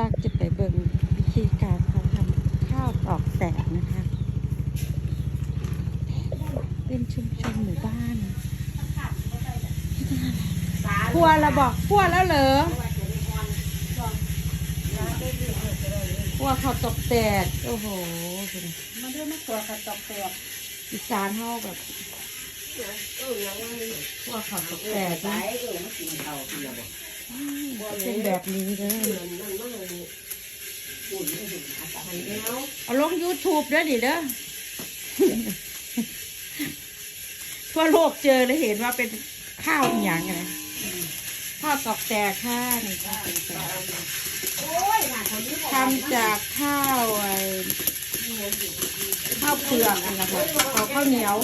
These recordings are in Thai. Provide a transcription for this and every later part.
ลังจะไปเบิ่งวิธีการเขาทำข้าวตอกแตกนะคะ เป็นชุมชนหมู่บ้านครัวเราบอกครัวแล้วเหรอครัวเขาวตอกแตกโอ้โหมาด้วยมะกรูดกระตอกแตกอีสานเฮาแบบครัวเขาวตอกแตกนะ เป็นแบบนี้เลยเอาลง YouTube เด้อดิเด้อทั่วโลกเจอเลยเห็นว่าเป็นข้าวอหย่างไงข้าวตอกแตกค่ะนี่ข้าวตอกแตกทำจากข้าวไอ้ข้าวเปลือกอันนะคะเอาข้าวเหนียว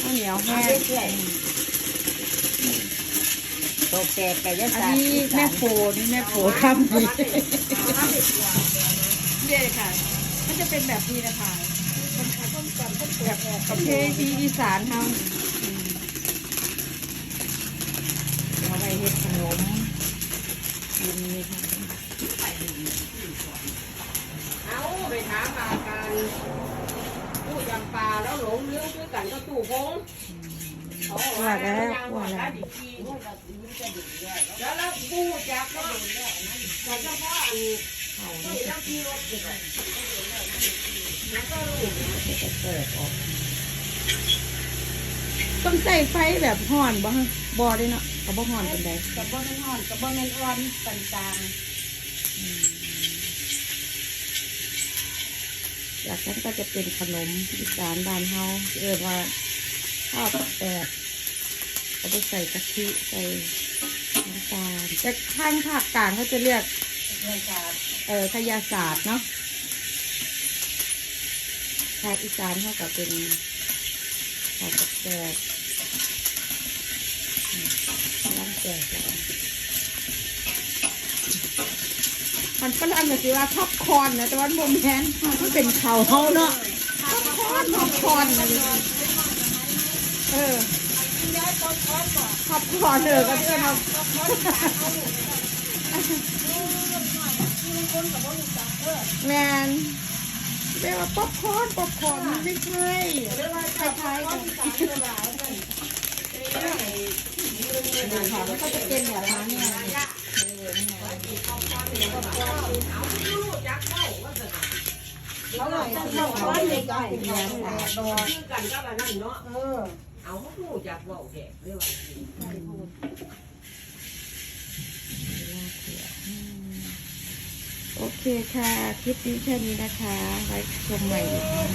ข้าวเหนียวแห้ง ตกแกไก่ยะอันสานี้แม่โฟนี่แม่โฟทำดีเนี่ยค่ะ มันจะเป็นแบบนี้นะคะมันต้มกับต้มแบบประเพณีอีสานทำเอาไปเฮ็ดขนมกินนี่ค่ะเอาไปถามมากันตู้ยำปลาแล้วหลงเลี้ยวด้วยกันก็ตู้พง หว่าแล้วหว่าแล้วแล้วแล้วปูจากก็แต่เฉพาะอันเขานี้แล้วที่รถเด็กต้องใส่ไฟแบบห่อนบ่ฮะบ่ได้เนาะเขาบ่ห่อนเป็นได้กระบอกแม่ห่อนกระบอกแม่นอ่อนปานกลางจากนั้นก็จะเป็นขนมอีสานบ้านเฮาเรียกว่า ข้าวแตกเขาไปใส่กะทิใส่น้ำตาลแต่ข้างภาคกลางเขาจะเรียกเรื่องการเอ่อขยาศาสตร์เนาะภาคอีสานเขาก็เป็นข้าวแตกอืมร้านแตกมันฝรั่งก็สิว่าท็อปคอร์นนะแต่ว่าโมแมนมันเป็นเขาวเฮาเนาะท็อปคอร์นท็อปคอร์นนะ เออท็อปคอร์นเออก็เพื่อนเอาแมนเรียกว่าป๊อปคอร์นป๊อปคอร์นมันไม่ใช่คล้ายๆกันดูค่ะมันก็จะเป็นแบบนั้นเนี่ยเขาเลยเขาร้อนเลยก็เป็นยาสาดอชื่อกันก็แบบนั้นเนาะ เอาเขาพูดจากว่าแก่เรื่องโอเคค่ะ คลิปนี้แค่นี้นะคะ ไว้ชมใหม่อีกครั้ง